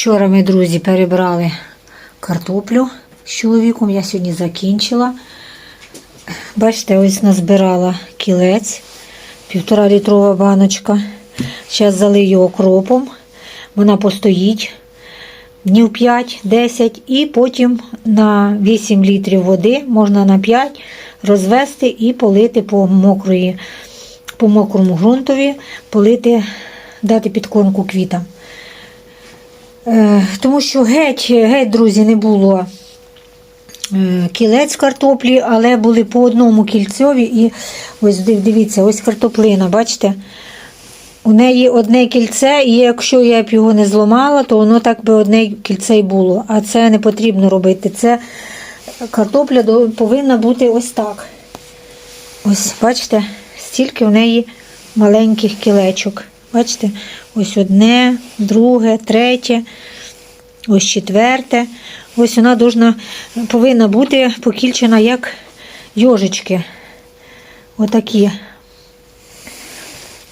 Вчора ми, друзі, перебрали картоплю з чоловіком. Я сьогодні закінчила. Бачите, ось назбирала кілець, півтора літрова баночка. Зараз залию окропом. Вона постоїть днів 5-10 і потім на 8 літрів води можна на 5 розвести і полити по мокрої, по мокрому ґрунтові, полити, дати підкормку квітам. Е, тому що геть, геть, друзі, не було е, кілець картоплі, але були по одному кільцьові. І ось дивіться, ось картоплина, бачите? У неї одне кільце, і якщо я б його не зламала, то воно так би одне кільце й було. А це не потрібно робити. Це картопля повинна бути ось так. Ось, бачите, стільки у неї маленьких кілечок. Бачите? Ось одне, друге, третє, ось четверте. Ось вона должна, повинна бути покільчена як йожички. Отакі.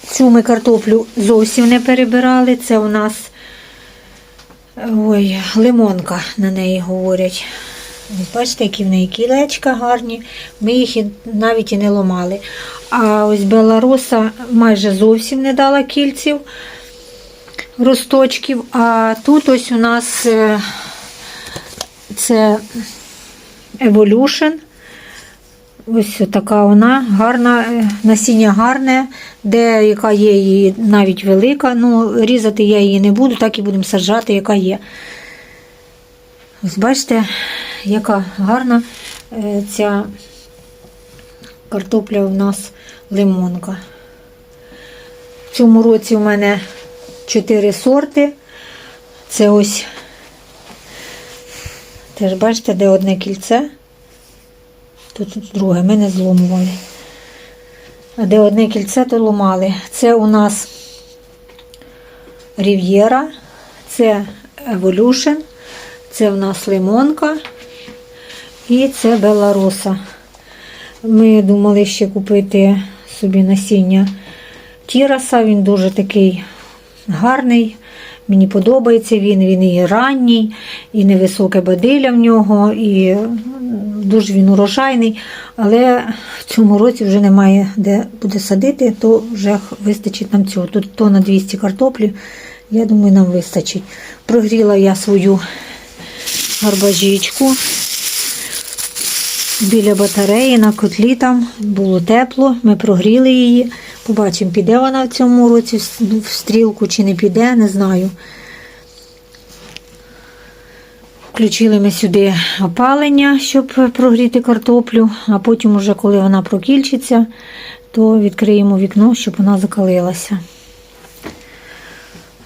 Цю ми картоплю зовсім не перебирали. Це у нас ой, лимонка на неї говорять. Бачите, які в неї кілечка гарні. Ми їх навіть і не ломали. А ось Беларуса майже зовсім не дала кільців, росточків. А тут ось у нас е, це Evolution. Ось така вона гарна, е, насіння гарне, де яка є її навіть велика. Ну, різати я її не буду, так і будемо саджати, яка є. Ось бачите, яка гарна е, ця картопля у нас лимонка. В цьому році у мене 4 сорти. Це ось, теж бачите, де одне кільце. Тут друге, ми не зломували. А де одне кільце, то ломали. Це у нас Рів'єра, це Evolution, це у нас лимонка і це Белароса. Ми думали ще купити собі насіння Тіраса. Він дуже такий гарний. Мені подобається він, він і ранній, і невисоке бадилля в нього, і дуже він урожайний. Але в цьому році вже немає де буде садити, то вже вистачить нам цього. Тут то на 200 картоплі, я думаю, нам вистачить. Прогріла я свою гарбажічку біля батареї на котлі там було тепло, ми прогріли її. Побачимо, піде вона в цьому році в стрілку чи не піде, не знаю. Включили ми сюди опалення, щоб прогріти картоплю, а потім, уже коли вона прокільчиться, то відкриємо вікно, щоб вона закалилася.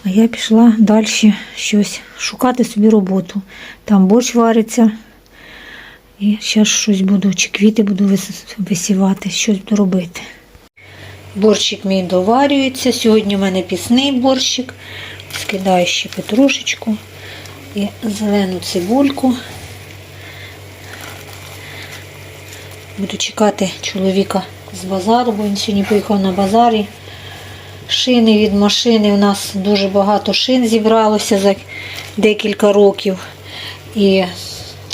А я пішла далі щось шукати собі роботу. Там борщ вариться. І зараз щось буду, чи квіти буду висівати, щось буду робити. Борщик мій доварюється. Сьогодні у мене пісний борщик. Скидаю ще петрушечку і зелену цибульку. Буду чекати чоловіка з базару, бо він сьогодні поїхав на базарі. Шини від машини. У нас дуже багато шин зібралося за декілька років. І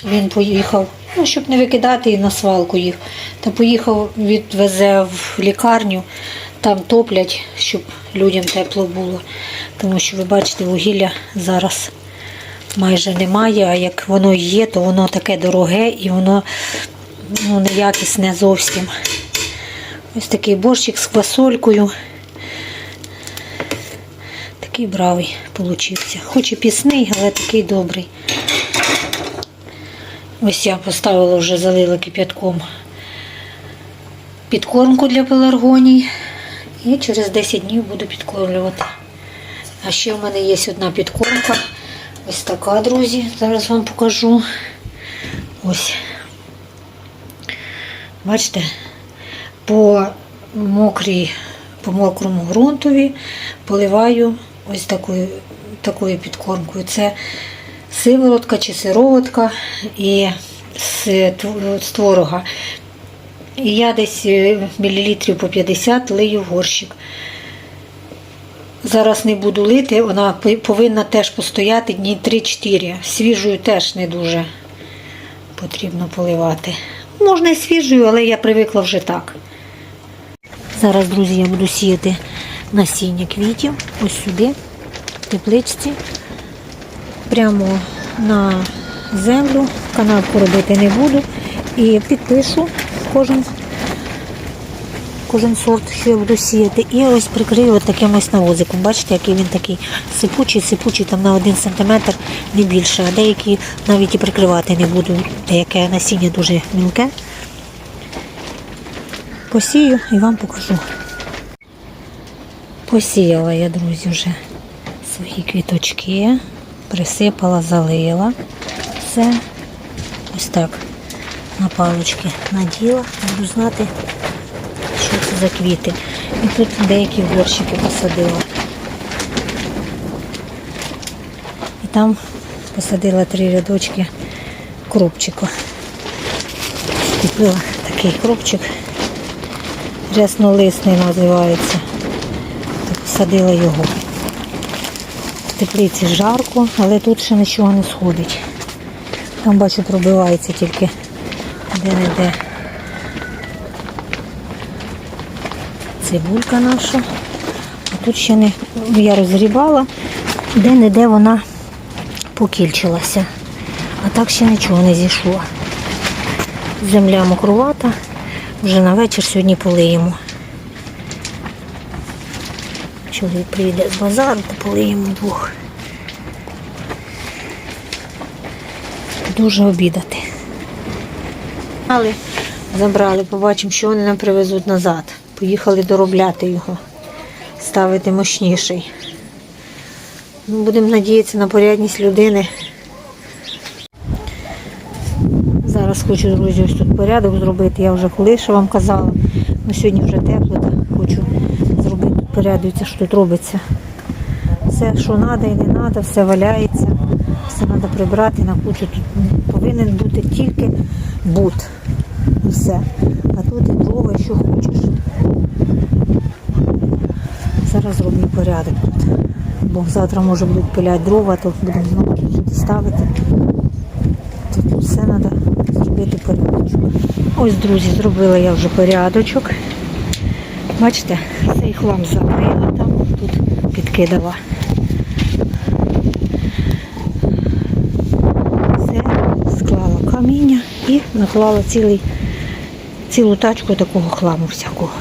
він поїхав, ну, щоб не викидати і на свалку їх. Та поїхав, відвезе в лікарню, там топлять, щоб людям тепло було. Тому що ви бачите, вугілля зараз майже немає, а як воно є, то воно таке дороге і воно ну, неякісне зовсім. Ось такий борщик з квасолькою. Такий бравий получився. Хоч і пісний, але такий добрий. Ось я поставила вже залила кип'ятком підкормку для пеларгоній. І через 10 днів буду підкормлювати. А ще в мене є одна підкормка. Ось така, друзі. Зараз вам покажу. Ось. Бачите, по мокрій, по мокрому ґрунтові поливаю ось такою, такою підкормкою. Це сиворотка чи сироватка і з творога. І я десь е, мілілітрів по 50 лию в горщик. Зараз не буду лити, вона повинна теж постояти дні 3-4. Свіжою теж не дуже потрібно поливати. Можна і свіжою, але я привикла вже так. Зараз, друзі, я буду сіяти насіння квітів ось сюди, в тепличці, прямо на землю. Канавку робити не буду. І підпишу кожен, кожен сорт, що я буду сіяти. І ось прикрию от таким ось навозиком. Бачите, який він такий сипучий, сипучий там на один сантиметр, не більше. А деякі навіть і прикривати не буду. Деяке насіння дуже мілке. Посію і вам покажу. Посіяла я, друзі, вже свої квіточки, присипала, залила все. Ось так на палочки наділа, буду знати, що це за квіти. І тут деякі горщики посадила. І там посадила три рядочки кропчику. Купила такий кропчик. Ряснолисний називається. Посадила його. Теплиці жарко, але тут ще нічого не сходить. Там бачу пробивається тільки де-не-де. Цибулька наша. А тут ще не я розгрібала, де-не-де вона покільчилася. А так ще нічого не зійшло. Земля мокрувата. Вже на вечір сьогодні полиємо. Чоловік прийде з базару, полиємо двох. Дуже обідати. Але забрали, побачимо, що вони нам привезуть назад. Поїхали доробляти його, ставити мощніший. Ну, будемо надіятися на порядність людини. Зараз хочу, друзі, ось тут порядок зробити. Я вже коли що вам казала. Ну, сьогодні вже тепло, так хочу зробити що тут робиться. Все, що треба і не треба, все валяється. Все треба прибрати на кучу. Тут повинен бути тільки бут. І все. А тут і дрова, що хочеш. Зараз зроблю порядок тут. Бо завтра може будуть пиляти дрова, то будемо знову сюди ставити. Тут все треба зробити порядочок. Ось, друзі, зробила я вже порядочок. Бачите, цей хлам забила там, тут підкидала. Все, склала каміння і наклала цілий, цілу тачку такого хламу всякого.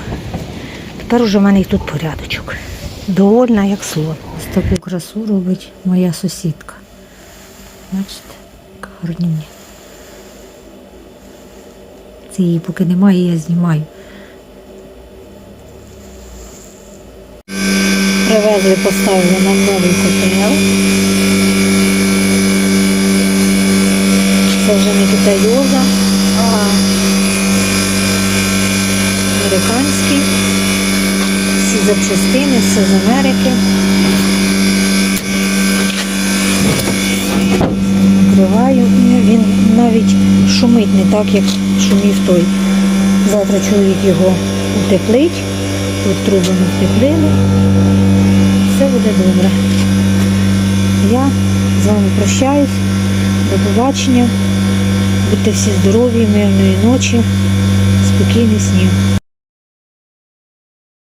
Тепер уже в мене і тут порядочок. Довольна, як слон. Ось таку красу робить моя сусідка. Бачите, гарні. Це її поки немає, я знімаю. Привезли, поставили нам новий котел. Це вже не китайоза, а американський. Всі запчастини, все з Америки. Накриваю і він навіть шумить не так, як шумів той. Завтра чоловік його утеплить, тут труби ми втеплили. Все буде добре. Я з вами прощаюсь. До побачення. Будьте всі здорові, мирної ночі, спокійних снів.